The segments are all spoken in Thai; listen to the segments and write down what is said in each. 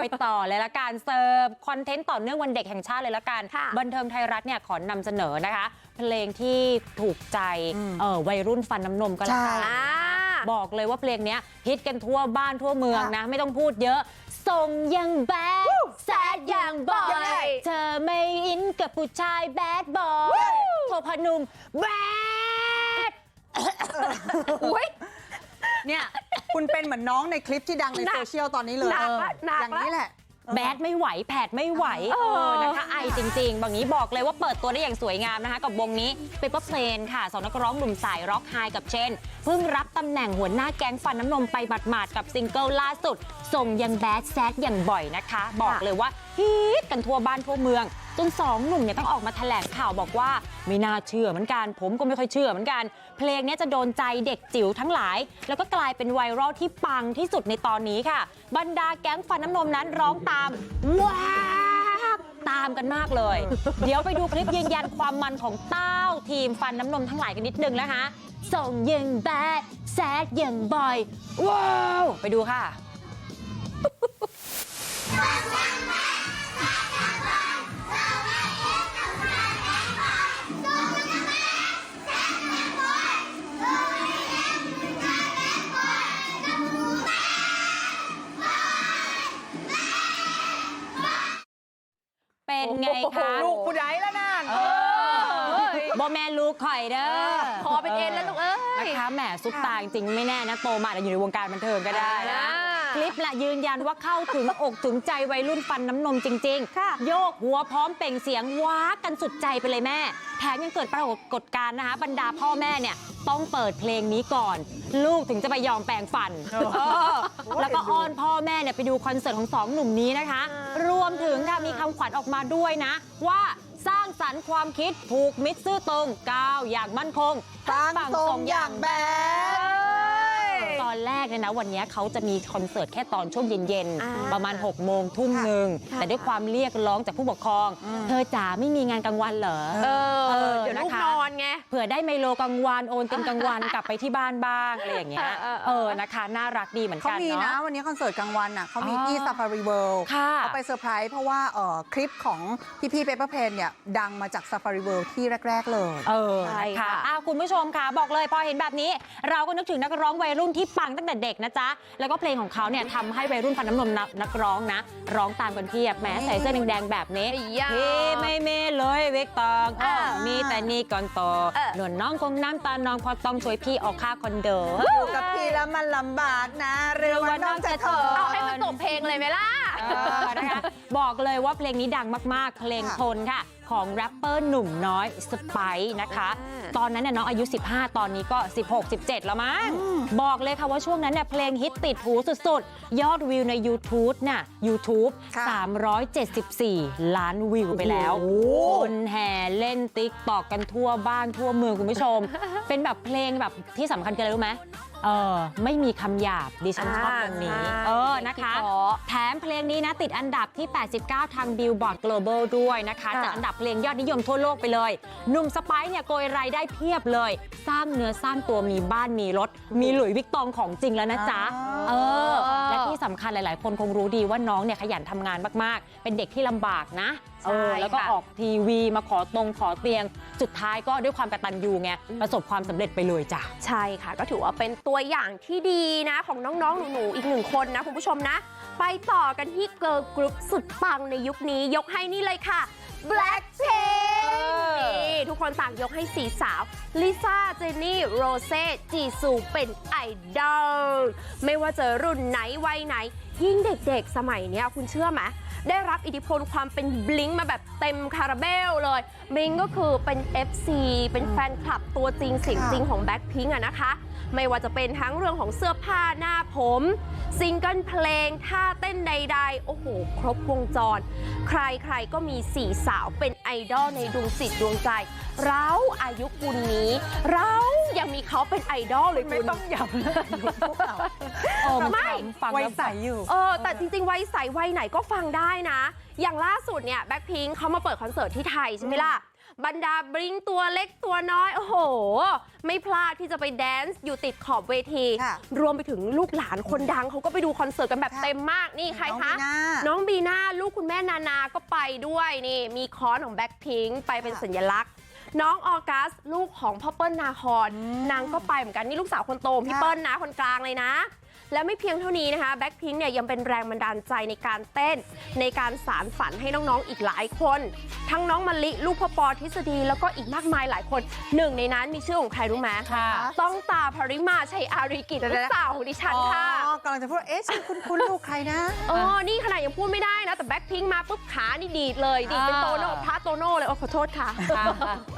ไปต่อเลยละกันเสิร์ฟคอนเทนต์ต่อเนื่องวันเด็กแห่งชาติเลยละกันค่ะบันเทิงไทยรัฐเนี่ยขอนำเสนอนะคะ เพลงที่ถูกใจอืมเออวัยรุ่นฟันน้ำนมก็แล้วกันใช่อ่าบอกเลยว่าเพลงเนี้ยฮิตกันทั่วบ้านทั่วเมืองนะ ไม่ต้องพูดเยอะส่งยังแบดแซดยังบอยังไงยเธอไม่อินกับผู้ชายแบดบอยโทพนุมแบดอุ้ยเนี่ย คุณเป็นเหมือนน้องในคลิปที่ดังในหนักโซเชียลตอนนี้เลยหนักเออละหนักอย่างละนี้แหละแบดไม่ไหวแผดไม่ไหวเออเออนะคะไอจริงๆบางนี้บอกเลยว่าเปิดตัวได้อย่างสวยงามนะคะ กับวงนี้เปเปอร์เพลนค่ะสองนักร้องหนุ่มสายร็อกไฮกับเชนเพิ่งรับตำแหน่งหัวหน้าแก๊งฟันน้ำนมไปหมาดๆกับซิงเกิลล่าสุดส่งยังแบดแซดอย่างบ่อยนะคะ บอกเลยว่าฮิตกันทั่วบ้านทั่วเมือง จนสองหนุ่มเนี่ยต้องออกมาแถลงข่าวบอกว่าไม่น่าเชื่อเหมือนกัน ผมก็ไม่ค่อยเชื่อเหมือนกัน เพลงเนี้ยจะโดนใจเด็กจิ๋วทั้งหลาย แล้วก็กลายเป็นไวรัลที่ปังที่สุดในตอนนี้ค่ะ บรรดาแก๊งฟันน้ำนมนั้นร้องตามว้าวตามกันมากเลย เดี๋ยวไปดูคลิปยืนยันความมันของเต้าทีมฟันน้ำนมทั้งหลายกันนิดนึงนะคะส่งยังแบดแซดยังบอย ว้าว ไปดูค่ะ เป็นไงคะลูกผู้ใดแล้วนั่นเออบอแมนลูกข่อยเด้อคอเป็นเอ็นแล้วลูกเอ้ยนะคะแหมซุปตาจริงๆไม่แน่นะโตมาอาจจะอยู่ในวงการบันเทิงก็ได้นะอ่าคลิปละยืนยันว่าเข้าถึงอกถึงใจวัยรุ่นฟันน้ำนมจริงค่ะๆโยกหัวพร้อมเปล่งเสียงว้ากันสุดใจไปเลยแม่ แถมยังเกิดปรากฏการณ์นะคะ บรรดาพ่อแม่เนี่ย ต้องเปิดเพลงนี้ก่อน ลูกถึงจะไปยอมแปลงฟัน เออ แล้วก็อ้อนพ่อแม่เนี่ยไปดูคอนเสิร์ตของสองหนุ่มนี้นะคะรวมถึงค่ะมีคำขวัญออกมาด้วยนะ ว่าสร้างสรรค์ความคิดผูกมิตรซื่อตรงก้าวอย่างมั่นคงตั้งทรงอย่างแบดตอนแร กเนี่ยนะวันนี้เขาจะมีคอนเสิร์ตแค่ตอนช่วงเย็นอ่าๆประมาณ6โมงทุ่มหนึ่งค่ะแต่ด้วยความเรียกร้องจากผู้ปกครองอืมเธอจ๋าไม่มีงานกลางวันเหรอเอเอออเดี๋ยวลูกนะคะนอนไงเผื่อได้ไมโลกลางวันโอนตินกลางวันกลับไปที่บ้านบ้างอะไรอย่างเงี้ยเออเออเออนะคะน่ารักดีเหมือนเขากันมีนะเนาะวันนี้คอนเสิร์ตกลางวันน่ะเขามีอ๋อที่ Safari World ค่ะเขาไปเซอร์ไพรส์เพราะว่าเอ่อคลิปของพี่พี่เปเปอร์เพนเนี่ยดังมาจาก Safari World ที่แรก ๆ เลยเออใช่นะคะค่ะอ้าวคุณผู้ชมค่ะบอกเลยพอเห็นแบบนี้ เราก็นึกถึงนักร้องวัยรุ่นที่ปังตั้งแต่เด็กนะจ๊ะ แล้วก็เพลงของเขาเนี่ยทำให้วัยรุ่นฟันน้ำนมนักนักร้องนะ ร้องตามกันเพียบแม้ใส่เสื้อแดงๆแบบนี้ไอ้ยาพี่ไม่มีเลยวิกตองเออมีแต่นี่ก่อนโตเออหนุนน้องคงน้ำตาน้องเพอต้องช่วยพี่ออกค่าคอนโดอยู่กับพี่แล้วมันลำบากนะเรือว่าน้องจะทนเอาให้มันจบเพลงเลยไหมล่ะ เออนะคะบอกเลยว่าเพลงนี้ดังมาก ๆ เพลงค่ะทนค่ะ ของแรปเปอร์หนุ่มน้อยสไปนะคะอ่าตอนนั้นเนี่ยน้องอายุ 15 ตอนนี้ก็ 16 17 แล้วมั้ง บอกเลยค่ะว่าช่วงนั้นเนี่ยเพลงฮิตติดหูสุด ๆ ยอดวิวใน YouTube น่ะ YouTube ค่ะ374 ล้านวิวไปแล้วโอ้โหคนแห่เล่นติ๊กตอกกันทั่วบ้านทั่วเมืองคุณผู้ชม เป็นแบบเพลงแบบที่สำคัญคืออะไรรู้ไหมเออไม่มีคำหยาบดิฉันชอบตรงนี้อ่าเออนะคะเพราะ แถมเพลงนี้นะติดอันดับที่ 89 ทาง Billboard Global ด้วยนะคะค่ะจัดอันดับเพลงยอดนิยมทั่วโลกไปเลยหนุ่มสไปซ์เนี่ยโกยรายได้เพียบเลย สร้างเนื้อสร้างตัวมีบ้านมีรถ มีหลุยส์วิกตองของจริงแล้วนะจ๊ะเออและที่สำคัญหลาย ๆ คนคงรู้ดีว่าน้องเนี่ยขยันทำงานมาก ๆ เป็นเด็กที่ลำบากนะใช่เออแล้วก็ค่ะออกทีวีมาขอตรงขอเตียง สุดท้ายก็ด้วยความกตัญญูไงประสบความสำเร็จไปเลยจ้ะใช่ค่ะ ก็ถือว่าเป็นตัวอย่างที่ดีนะ ของน้อง ๆ หนู ๆ อีกหนึ่งคนนะคุณผู้ชมนะ ไปต่อกันที่เกิร์ลกรุ๊ปสุดปังในยุคนี้ยกให้นี่เลยค่ะ Blackpink นี่ทุกคนต่างยกให้สีสาวลิซ่า เจนนี่ โรเซ่ จีซูเป็นไอดอล ไม่ว่าจะรุ่นไหนวัยไหน ยิ่งเด็กๆ สมัยเนี้ยคุณเชื่อไหม ได้รับอิทธิพลความเป็นบลิงมาแบบเต็มคาราเบลเลยบลิงก็คือเป็น FC เป็นแฟนคลับตัวจริงเสียงจริงของแบ็คพิงอะนะคะ ไม่ว่าจะเป็นทั้งเรื่องของเสื้อผ้าหน้าผมซิงเกิลเพลงท่าเต้นใด ๆ โอ้โห ครบวงจร ใครๆก็มีสี่สาวเป็นไอดอลในดวงจิตดวงใจ เราอายุปุนนี้ เรายังมีเขาเป็นไอดอลเลยไม่คุณต้องย้ำเลยพวกเราเออไม่ฟังไว้แล้ว ใสอยู่ เออแต่จริงๆ วัยใสวัยไหนก็ฟังได้นะ อย่างล่าสุดเนี่ยแบ็คพิงเขามาเปิดคอนเสิร์ตที่ไทยใช่ไหมล่ะ บรรดาบริงตัวเล็กตัวน้อย โอ้โห ไม่พลาดที่จะไปแดนซ์อยู่ติดขอบเวที ค่ะรวมไปถึงลูกหลานคนดังเขาก็ไปดูคอนเสิร์ตกันแบบค่ะ เต็มมากนี่ใครน้องคะบีน่าน้องบีน่าลูกคุณแม่นานาก็ไปด้วยนี่ มีคอนของแบ็คพิงไปเป็นค่ะสัญลักษณ์ น้องออกัสลูกของพ่อเปิ้ลนาคอนอืมนางก็ไปเหมือนกันนี่ลูกสาวคนโตของพี่ค่ะเปิ้ลนะคนกลางเลยนะ แล้วไม่เพียงเท่านี้นะคะแบ็คพิงเนี่ยยังเป็นแรงบันดาลใจในการเต้น ในการสารฝันให้น้องๆอีกหลายคน ทั้งน้องมะลิลูกพ่อปอทฤษฎีแล้วก็อีกมากมายหลายคนหนึ่งในนั้นมีชื่อของใครรู้ไหมค่ะ ต้องตาภริมาชัยอารีกิจเดี๋ยวๆลูกสาวของดิฉันค่ะอ๋อกำลังจะพูดว่าเอ๊ะชื่อคุณคุณลูกใครนะเออนี่ขนาดยังพูดไม่ได้นะ แต่แบ็คพิงมาปุ๊บขานี่ดีดเลยดีดเป็นอ่าโตโน่พระโตโน่เลยโอ้ขอโทษค่ะค่ะ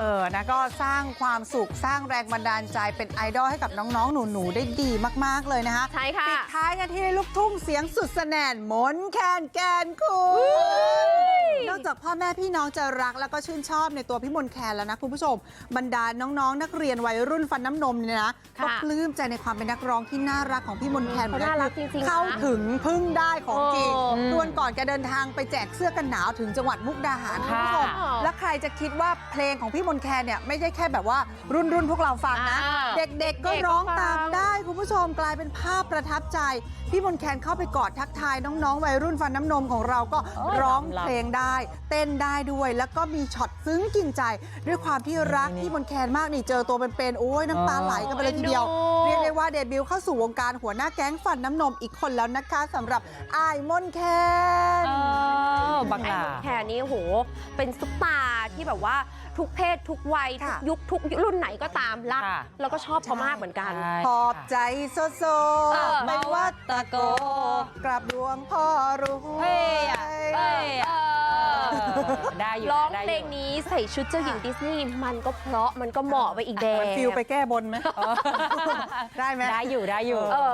เออนะก็สร้างความสุขสร้างแรงบันดาลใจเป็นไอดอลให้กับน้องๆ หนูๆได้ดีมากๆเลยนะคะใช่ค่ะปิดท้ายกันที่ลูกทุ่งเสียงสุดสแนนมนต์แคนแกนคุณนอกจากพ่อแม่พี่น้องจะรักแล้วก็ชื่นชอบในตัวพี่มนต์แคนแล้วนะคุณผู้ชม บรรดาน้องๆ นักเรียนวัยรุ่นฟันน้ำนมเนี่ยนะค่ะก็ปลื้มใจในความเป็นนักร้องที่น่ารักของพี่มนต์แคนเขาน่ารักจริงๆนะเข้าถึงพึ่งได้ของจริงโอ้ดวนก่อนแกเดินทางไปแจกเสื้อกันหนาวถึงจังหวัดมุกดาหารคุณผู้ชมค่ะแล้วใครจะคิดว่าเพลงของพี่มนต์แคนเนี่ยไม่ได้แค่แบบว่ารุ่นรุ่นๆพวกเราฟังนะอ่าเด็กๆก็เด็กๆก็ร้องฟังตามได้คุณผู้ชมกลายเป็นภาพประทับใจ พี่มนต์แคนเข้าไปกอดทักทายน้องๆ วัยรุ่นฟันน้ำนมของเราก็โอ้ยร้องลำๆเพลงได้ เต้นได้ด้วยแล้วก็มีช็อตซึ้งกินใจ ด้วยความที่รักนี่พี่มนต์แคนมากนี่เจอตัวเป็นๆโอ้ยน้ำตาไหลกันไปเลยทีเดียวเอ็นดูเรียกได้ว่าเดบิวต์เข้าสู่วงการหัวหน้าแก๊งฟันน้ำนมอีกคนแล้วนะคะสำหรับอายมนต์แคน เออบังไอ้ลามนต์แคนนี่โหเป็นซุปตาร์ที่แบบว่าทุกเพศทุกวัย ทุกค่ะยุคทุกรุ่นไหนก็ตามรักค่ะแล้วก็ชอบเขามากเหมือนกันใช่ขอบใจโซโซเออไม่ว่าตะโกกราบดวงพ่อรวยเฮ้ยอะเฮ้ยอะเออได้อยู่ร้องได้เพลยู่งนี้ใส่ชุดเจ้าหญิงดิสนีย์มันก็เพราะมันก็เหมาะไปอีกแดมันงฟิลไปแก้บนไหมได้ไหมได้อยู่ได้อยู่เออ